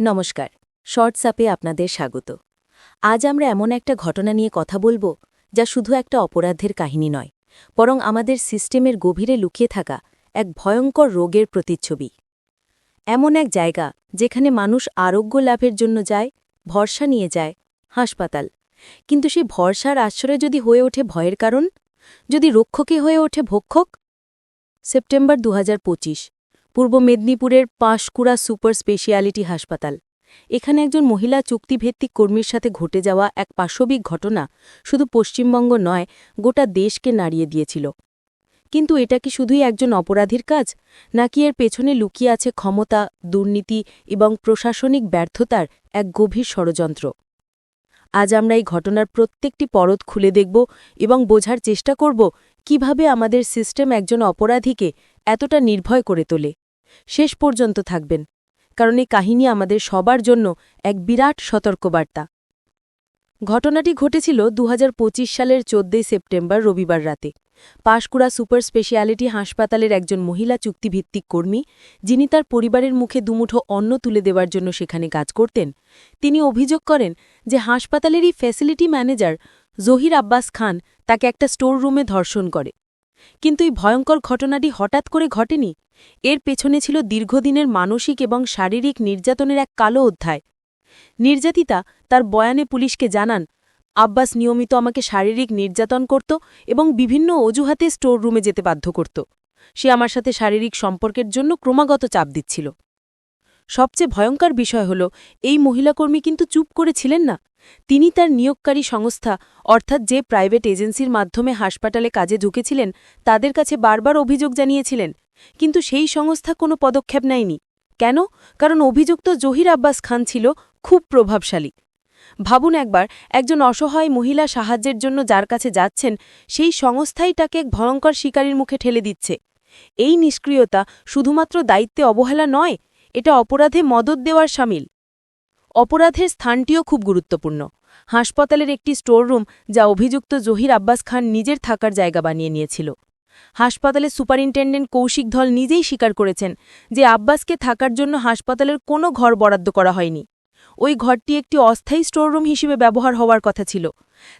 নমস্কার, শর্টসাপে আপনাদের স্বাগত। আজ আমরা এমন একটা ঘটনা নিয়ে কথা বলব, যা শুধু একটা অপরাধের কাহিনী নয়, বরং আমাদের সিস্টেমের গভীরে লুকিয়ে থাকা এক ভয়ঙ্কর রোগের প্রতিচ্ছবি। এমন এক জায়গা যেখানে মানুষ আরোগ্য লাভের জন্য যায়, ভরসা নিয়ে যায়, হাসপাতাল। কিন্তু সেই ভরসার আশ্রয় যদি হয়ে ওঠে ভয়ের কারণ? যদি রক্ষকে হয়ে ওঠে ভক্ষক? সেপ্টেম্বর দু হাজার পঁচিশ পূর্ব মেদিনীপুরের পাঁশকুড়া সুপার স্পেশিয়ালিটি হাসপাতাল। এখানে একজন মহিলা চুক্তিভিত্তিক কর্মীর সাথে ঘটে যাওয়া এক পাশবিক ঘটনা শুধু পশ্চিমবঙ্গ নয়, গোটা দেশকে নাড়িয়ে দিয়েছিল। কিন্তু এটা কি শুধুই একজন অপরাধীর কাজ? নাকি এর পেছনে লুকিয়ে আছে ক্ষমতা, দুর্নীতি এবং প্রশাসনিক ব্যর্থতার এক গভীর ষড়যন্ত্র? আজ আমরা এই ঘটনার প্রত্যেকটি পরত খুলে দেখব এবং বোঝার চেষ্টা করব কীভাবে আমাদের সিস্টেম একজন অপরাধীকে এতটা নির্ভয় করে তোলে। শেষ পর্যন্ত থাকবেন, কারণ এই কাহিনী আমাদের সবার জন্য এক বিরাট সতর্কবার্তা। ঘটনাটি ঘটেছিল দু হাজার পঁচিশ সালের চোদ্দই সেপ্টেম্বর রবিবার রাতে। পাশকুড়া সুপার স্পেশালিটি হাসপাতালের একজন মহিলা চুক্তিভিত্তিক কর্মী, যিনি তার পরিবারের মুখে দুমুঠো অন্ন তুলে দেওয়ার জন্য সেখানে কাজ করতেন, তিনি অভিযোগ করেন যে হাসপাতালেরই ফ্যাসিলিটি ম্যানেজার জহির আব্বাস খান তাকে একটা স্টোর রুমে ধর্ষণ করে। কিন্তু এই ভয়ঙ্কর ঘটনাটি হঠাৎ করে ঘটেনি। এর পেছনে ছিল দীর্ঘদিনের মানসিক এবং শারীরিক নির্যাতনের এক কালো অধ্যায়। নির্যাতিতা তার বয়ানে পুলিশকে জানান, আব্বাস নিয়মিত আমাকে শারীরিক নির্যাতন করত এবং বিভিন্ন অজুহাতে স্টোর রুমে যেতে বাধ্য করত। সে আমার সাথে শারীরিক সম্পর্কের জন্য ক্রমাগত চাপ দিচ্ছিল। সবচেয়ে ভয়ঙ্কর বিষয় হল, এই মহিলাকর্মী কিন্তু চুপ করেছিলেন না। তিনি তার নিয়োগকারী সংস্থা, অর্থাৎ যে প্রাইভেট এজেন্সির মাধ্যমে হাসপাতালে কাজে ঢুকেছিলেন, তাদের কাছে বারবার অভিযোগ জানিয়েছিলেন। কিন্তু সেই সংস্থা কোনো পদক্ষেপ নেয়নি। কেন? কারণ অভিযুক্ত জহির আব্বাস খান ছিল খুব প্রভাবশালী। ভাবুন একবার, একজন অসহায় মহিলা সাহায্যের জন্য যার কাছে যাচ্ছেন, সেই সংস্থাই তাকে এক ভয়ঙ্কর শিকারীর মুখে ঠেলে দিচ্ছে। এই নিষ্ক্রিয়তা শুধুমাত্র দায়িত্বে অবহেলা নয় এটা অপরাধে মদত দেওয়ার সামিল। অপরাধের স্থানটিও খুব গুরুত্বপূর্ণ। হাসপাতালের একটি স্টোররুম যা অভিযুক্ত জহির আব্বাস খান নিজের থাকার জায়গা বানিয়ে নিয়েছিল। হাসপাতালের সুপারিনটেন্ডেন্ট কৌশিক ধল নিজেই স্বীকার করেছেন যে আব্বাসকে থাকার জন্য হাসপাতালের কোনো ঘর বরাদ্দ করা হয়নি। ওই ঘরটি একটি অস্থায়ী স্টোররুম হিসেবে ব্যবহার হওয়ার কথা ছিল।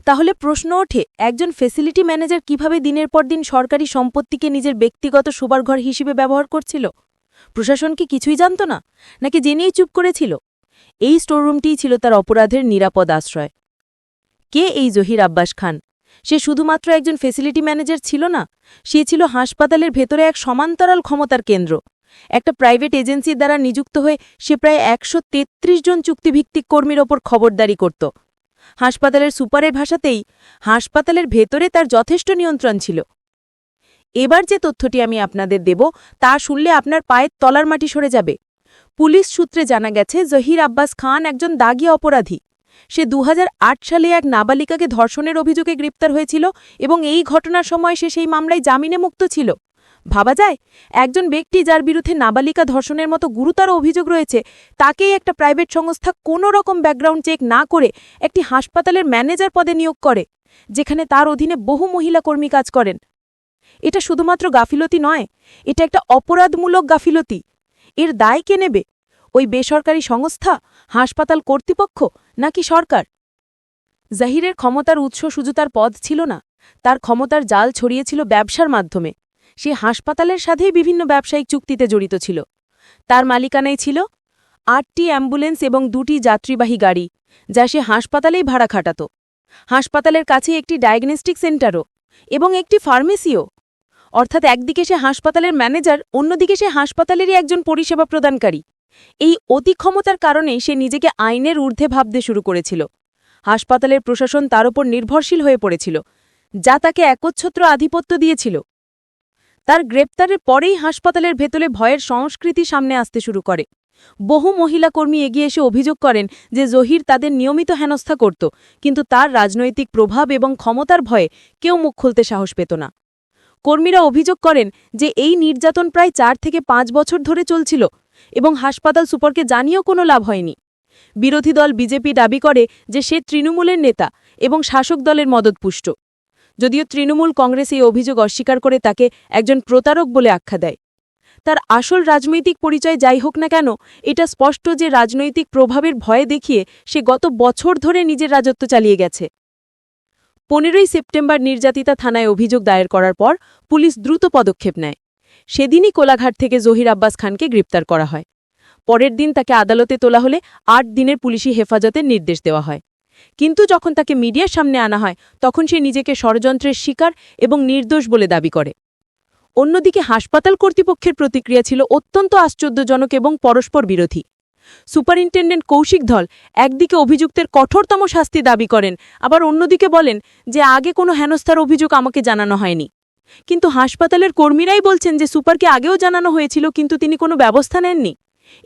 তাহলে প্রশ্ন ওঠে, একজন ফেসিলিটি ম্যানেজার কীভাবে দিনের পর দিন সরকারি সম্পত্তিকে নিজের ব্যক্তিগত শোবার ঘর হিসেবে ব্যবহার করছিল? প্রশাসন কি কিছুই জানত না? নাকি জেনেই চুপ করেছিল? এই স্টোররুমটিই ছিল তার অপরাধের নিরাপদ আশ্রয়। কে এই জহির আব্বাস খান? সে শুধুমাত্র একজন ফেসিলিটি ম্যানেজার ছিল না, সে ছিল হাসপাতালের ভেতরে এক সমান্তরাল ক্ষমতার কেন্দ্র। একটা প্রাইভেট এজেন্সির দ্বারা নিযুক্ত হয়ে সে প্রায় একশো তেত্রিশ জন চুক্তিভিত্তিক কর্মীর ওপর খবরদারি করত। হাসপাতালের সুপারের ভাষাতেই হাসপাতালের ভেতরে তার যথেষ্ট নিয়ন্ত্রণ ছিল। এবার যে তথ্যটি আমি আপনাদের দেব, তা শুনলে আপনার পায়ের তলার মাটি সরে যাবে। পুলিশ সূত্রে জানা গেছে, জহির আব্বাস খান একজন দাগি অপরাধী। সে দু হাজার আট সালে এক নাবালিকাকে ধর্ষণের অভিযোগে গ্রেপ্তার হয়েছিল এবং এই ঘটনার সময় সে সেই মামলায় জামিনে মুক্ত ছিল। ভাবা যায়, একজন ব্যক্তি যার বিরুদ্ধে নাবালিকা ধর্ষণের মতো গুরুতর অভিযোগ রয়েছে, তাকেই একটা প্রাইভেট সংস্থা কোনো রকম ব্যাকগ্রাউন্ড চেক না করে একটি হাসপাতালের ম্যানেজার পদে নিয়োগ করে, যেখানে তার অধীনে বহু মহিলা কর্মী কাজ করেন। এটা শুধুমাত্র গাফিলতি নয়, এটা একটা অপরাধমূলক গাফিলতি। এর দায় কে নেবে? ওই বেসরকারি সংস্থা, হাসপাতাল কর্তৃপক্ষ নাকি সরকার? জাহিরের ক্ষমতার উৎস শুধু তার পদ ছিল না, তার ক্ষমতার জাল ছড়িয়েছিল ব্যবসার মাধ্যমে। সে হাসপাতালের সাথেই বিভিন্ন ব্যবসায়িক চুক্তিতে জড়িত ছিল। তার মালিকানায় ছিল আটটি অ্যাম্বুলেন্স এবং দুটি যাত্রীবাহী গাড়ি, যা সে হাসপাতালেই ভাড়া খাটাত। হাসপাতালের কাছে একটি ডায়াগনস্টিক সেন্টারও এবং একটি ফার্মেসিও। অর্থাৎ একদিকে সে হাসপাতালের ম্যানেজার, অন্যদিকে সে হাসপাতালেরই একজন পরিষেবা প্রদানকারী। এই অতিক্ষমতার কারণে সে নিজেকে আইনের ঊর্ধ্বে ভাবতে শুরু করেছিল। হাসপাতালের প্রশাসন তার ওপর নির্ভরশীল হয়ে পড়েছিল, যা তাকে একচ্ছত্র আধিপত্য দিয়েছিল। তার গ্রেপ্তারের পরেই হাসপাতালের ভেতরে ভয়ের সংস্কৃতি সামনে আসতে শুরু করে। বহু মহিলা কর্মী এগিয়ে এসে অভিযোগ করেন যে জহির তাদের নিয়মিত হেনস্থা করত, কিন্তু তার রাজনৈতিক প্রভাব এবং ক্ষমতার ভয়ে কেউ মুখ খুলতে সাহস পেত না। কর্মীরা অভিযোগ করেন যে এই নির্যাতন প্রায় চার থেকে পাঁচ বছর ধরে চলছিল এবং হাসপাতাল সুপারকে জানিয়েও কোনো লাভ হয়নি। বিরোধী দল বিজেপি দাবি করে যে সে তৃণমূলের নেতা এবং শাসক দলের মদতপুষ্ট। যদিও তৃণমূল কংগ্রেস এই অভিযোগ অস্বীকার করে তাকে একজন প্রতারক বলে আখ্যা দেয়। তার আসল রাজনৈতিক পরিচয় যাই হোক না কেন, এটা স্পষ্ট যে রাজনৈতিক প্রভাবের ভয়ে দেখিয়ে সে গত বছর ধরে নিজের রাজত্ব চালিয়ে গেছে। পনেরোই সেপ্টেম্বর নির্যাতিতা থানায় অভিযোগ দায়ের করার পর পুলিশ দ্রুত পদক্ষেপ নেয়। সেদিনই কোলাঘাট থেকে জহির আব্বাস খানকে গ্রেপ্তার করা হয়। পরের দিন তাকে আদালতে তোলা হলে আট দিনের পুলিশি হেফাজতের নির্দেশ দেওয়া হয়। কিন্তু যখন তাকে মিডিয়ার সামনে আনা হয়, তখন সে নিজেকে ষড়যন্ত্রের শিকার এবং নির্দোষ বলে দাবি করে। অন্যদিকে হাসপাতাল কর্তৃপক্ষের প্রতিক্রিয়া ছিল অত্যন্ত আশ্চর্যজনক এবং পরস্পর বিরোধী সুপারিনটেন্ডেন্ট কৌশিক ধল একদিকে অভিযুক্তের কঠোরতম শাস্তি দাবি করেন, আবার অন্যদিকে বলেন যে আগে কোনো হেনস্থার অভিযোগ আমাকে জানানো হয়নি। কিন্তু হাসপাতালের কর্মীরাই বলছেন যে সুপারকে আগেও জানানো হয়েছিল, কিন্তু তিনি কোনো ব্যবস্থা নেননি।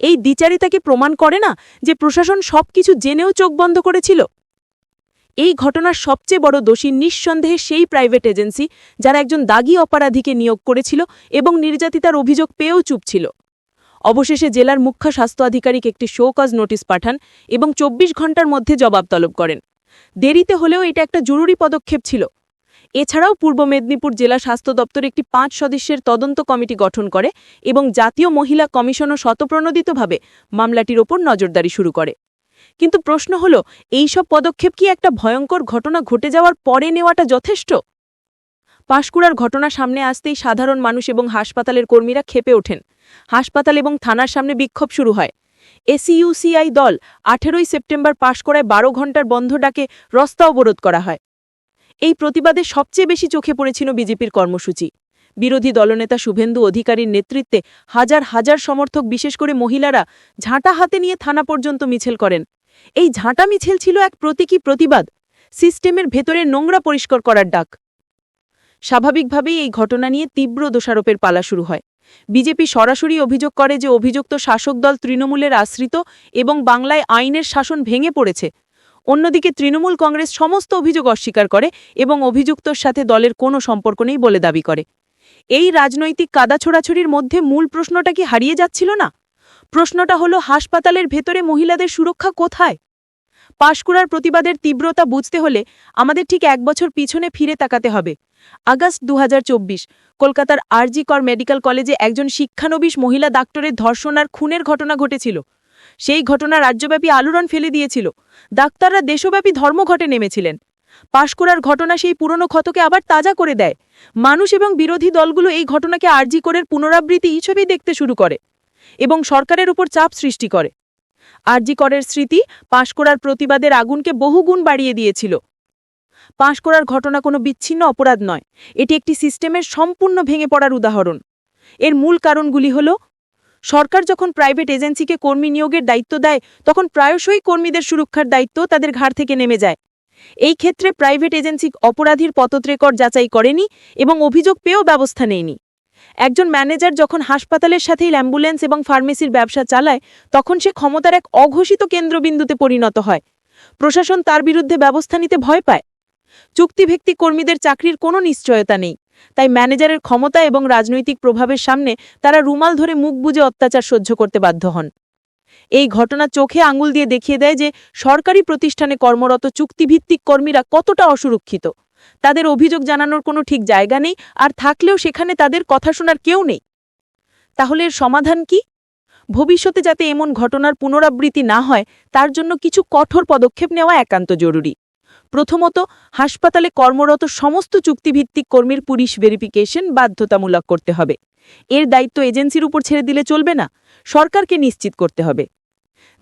এই দ্বিচারিতাকে প্রমাণ করে না যে প্রশাসন সবকিছু জেনেও চোখ বন্ধ করেছিল। এই ঘটনার সবচেয়ে বড় দোষী নিঃসন্দেহে সেই প্রাইভেট এজেন্সি, যারা একজন দাগি অপরাধীকে নিয়োগ করেছিল এবং নির্যাতিতার অভিযোগ পেয়েও চুপ ছিল। অবশেষে জেলার মুখ্য স্বাস্থ্য আধিকারিক একটি শোকজ নোটিশ পাঠান এবং ২৪ ঘণ্টার মধ্যে জবাব তলব করেন। দেরিতে হলেও এটা একটা জরুরি পদক্ষেপ ছিল। এছাড়াও পূর্ব মেদিনীপুর জেলা স্বাস্থ্য দপ্তর একটি পাঁচ সদস্যের তদন্ত কমিটি গঠন করে এবং জাতীয় মহিলা কমিশনও শতপ্রণোদিতভাবে মামলাটির ওপর নজরদারি শুরু করে। কিন্তু প্রশ্ন হল, এই সব পদক্ষেপ কি একটা ভয়ঙ্কর ঘটনা ঘটে যাওয়ার পরে নেওয়াটা যথেষ্ট? পাশকুড়ার ঘটনা সামনে আসতেই সাধারণ মানুষ এবং হাসপাতালের কর্মীরা খেপে ওঠেন। হাসপাতাল এবং থানার সামনে বিক্ষোভ শুরু হয়। এসইউসিআই দল আঠেরোই সেপ্টেম্বর পাশ করায় বারো ঘণ্টার বন্ধ ডাকে রস্তা অবরোধ করা হয়। এই প্রতিবাদে সবচেয়ে বেশি চোখে পড়েছিল বিজেপির কর্মসূচি। বিরোধী দলনেতা শুভেন্দু অধিকারীর নেতৃত্বে হাজার হাজার সমর্থক বিশেষ করে মহিলারা ঝাঁটা হাতে নিয়ে থানা পর্যন্ত মিছিল করেন। এই ঝাঁটা মিছিল ছিল এক প্রতীকী প্রতিবাদ, সিস্টেমের ভেতরে নোংরা পরিষ্কার করার ডাক। স্বাভাবিকভাবেই এই ঘটনা নিয়ে তীব্র দোষারোপের পালা শুরু হয়। বিজেপি সরাসরি অভিযোগ করে যে অভিযুক্ত শাসক দল তৃণমূলের আশ্রিত এবং বাংলায় আইনের শাসন ভেঙে পড়েছে। অন্যদিকে তৃণমূল কংগ্রেস সমস্ত অভিযোগ অস্বীকার করে এবং অভিযুক্তর সাথে দলের কোনো সম্পর্ক নেই বলে দাবি করে। এই রাজনৈতিক কাদা ছোড়াছড়ির মধ্যে মূল প্রশ্নটা কি হারিয়ে যাচ্ছিল না? প্রশ্নটা হলো, হাসপাতালের ভেতরে মহিলাদের সুরক্ষা কোথায়? পাশকুড়ার প্রতিবাদের তীব্রতা বুঝতে হলে আমাদের ঠিক এক বছর পিছনে ফিরে তাকাতে হবে। আগস্ট দু হাজার চব্বিশ, কলকাতার আরজি কর মেডিকেল কলেজে একজন শিক্ষানবিশ মহিলা ডাক্তারের ধর্ষণ আর খুনের ঘটনা ঘটেছিল। সেই ঘটনা রাজ্যব্যাপী আলোড়ন ফেলে দিয়েছিল। ডাক্তাররা দেশব্যাপী ধর্মঘটে নেমেছিলেন। পাশকুড়ার ঘটনা সেই পুরনো ক্ষতকে আবার তাজা করে দেয়। মানুষ এবং বিরোধী দলগুলো এই ঘটনাকে আরজি করের পুনরাবৃত্তি হিসেবেই দেখতে শুরু করে এবং সরকারের উপর চাপ সৃষ্টি করে। আরজি করের স্মৃতি পাঁশকুড়ার প্রতিবাদের আগুনকে বহুগুণ বাড়িয়ে দিয়েছিল। পাঁশকুড়ার ঘটনা কোনো বিচ্ছিন্ন অপরাধ নয়। এটি একটি সিস্টেমের সম্পূর্ণ ভেঙে পড়ার উদাহরণ। এর মূল কারণগুলি হল, সরকার যখন প্রাইভেট এজেন্সিকে কর্মী নিয়োগের দায়িত্ব দেয়, তখন প্রায়শই কর্মীদের সুরক্ষার দায়িত্ব তাদের ঘাড় থেকে নেমে যায়। এই ক্ষেত্রে প্রাইভেট এজেন্সি অপরাধীর পতত্রেকর যাচাই করেনি এবং অভিযোগ পেয়েও ব্যবস্থা নেয়নি। একজন ম্যানেজার যখন হাসপাতালের সাথেই অ্যাম্বুলেন্স এবং ফার্মেসির ব্যবসা চালায়, তখন সে ক্ষমতার এক অঘোষিত কেন্দ্রবিন্দুতে পরিণত হয়। প্রশাসন তার বিরুদ্ধে ব্যবস্থা নিতে ভয় পায়। চুক্তিভিত্তিক কর্মীদের চাকরির কোনো নিশ্চয়তা নেই। তাই ম্যানেজারের ক্ষমতা এবং রাজনৈতিক প্রভাবের সামনে তারা রুমাল ধরে মুখ বুজে অত্যাচার সহ্য করতে বাধ্য হন। এই ঘটনা চোখে আঙুল দিয়ে দেখিয়ে দেয় যে সরকারি প্রতিষ্ঠানে কর্মরত চুক্তিভিত্তিক কর্মীরা কতটা অসুরক্ষিত। তাদের অভিযোগ জানানোর কোনো ঠিক জায়গা নেই আর থাকলেও সেখানে তাদের কথা শোনার কেউ নেই। তাহলে এর সমাধান কি? ভবিষ্যতে যাতে এমন ঘটনার পুনরাবৃত্তি না হয়, তার জন্য কিছু কঠোর পদক্ষেপ নেওয়া একান্ত জরুরি। প্রথমত, হাসপাতালে কর্মরত সমস্ত চুক্তিভিত্তিক কর্মীর পুলিশ ভেরিফিকেশন বাধ্যতামূলক করতে হবে। এর দায়িত্ব এজেন্সির উপর ছেড়ে দিলে চলবে না, সরকারকে নিশ্চিত করতে হবে।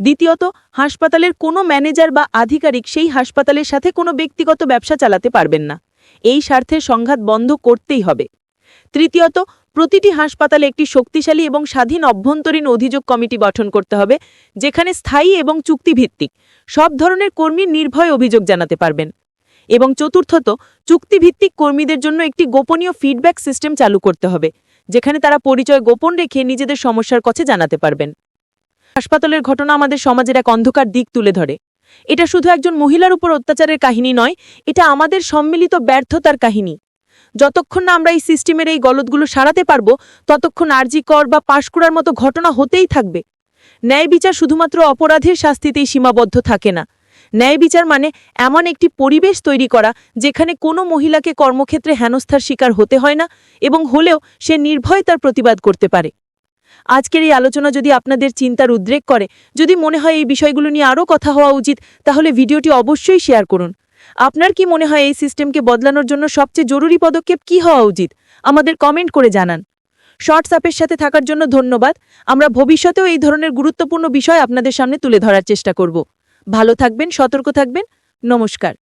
দ্বিতীয়ত, হাসপাতালের কোনো ম্যানেজার বা আধিকারিক সেই হাসপাতালের সাথে কোনো ব্যক্তিগত ব্যবসা চালাতে পারবেন না। এই স্বার্থের সংঘাত বন্ধ করতেই হবে। তৃতীয়ত প্রতিটি হাসপাতালে একটি শক্তিশালী এবং স্বাধীন অভ্যন্তরীণ অভিযোগ কমিটি গঠন করতে হবে, যেখানে স্থায়ী এবং চুক্তিভিত্তিক সব ধরনের কর্মী নির্ভয় অভিযোগ জানাতে পারবেন। এবং চতুর্থত, চুক্তিভিত্তিক কর্মীদের জন্য একটি গোপনীয় ফিডব্যাক সিস্টেম চালু করতে হবে, যেখানে তারা পরিচয় গোপন রেখে নিজেদের সমস্যার কাছে জানাতে পারবেন। হাসপাতালের ঘটনা আমাদের সমাজের এক অন্ধকার দিক তুলে ধরে। এটা শুধু একজন মহিলার উপর অত্যাচারের কাহিনী নয়, এটা আমাদের সম্মিলিত ব্যর্থতার কাহিনী। যতক্ষণ না আমরা এই সিস্টেমের এই গলতগুলো সারাতে পারব, ততক্ষণ আরজি কর বা পাশকুড়ার মতো ঘটনা হতেই থাকবে। ন্যায় বিচার শুধুমাত্র অপরাধের শাস্তিতেই সীমাবদ্ধ থাকে না। ন্যায় বিচার মানে এমন একটি পরিবেশ তৈরি করা যেখানে কোনো মহিলাকে কর্মক্ষেত্রে হেনস্থার শিকার হতে হয় না এবং হলেও সে নির্ভয় তার প্রতিবাদ করতে পারে। আজকের এই আলোচনা যদি আপনাদের চিন্তার উদ্রেক করে, যদি মনে হয় এই বিষয়গুলো নিয়ে আরও কথা হওয়া উচিত, তাহলে ভিডিওটি অবশ্যই শেয়ার করুন। আপনার কি মনে হয় এই সিস্টেমকে বদলানোর জন্য সবচেয়ে জরুরি পদক্ষেপ কি হওয়া উচিত? আমাদের কমেন্ট করে জানান। শর্টস অ্যাপের সাথে থাকার জন্য ধন্যবাদ। আমরা ভবিষ্যতেও এই ধরনের গুরুত্বপূর্ণ বিষয় আপনাদের সামনে তুলে ধরার চেষ্টা করব। ভালো থাকবেন, সতর্ক থাকবেন। নমস্কার।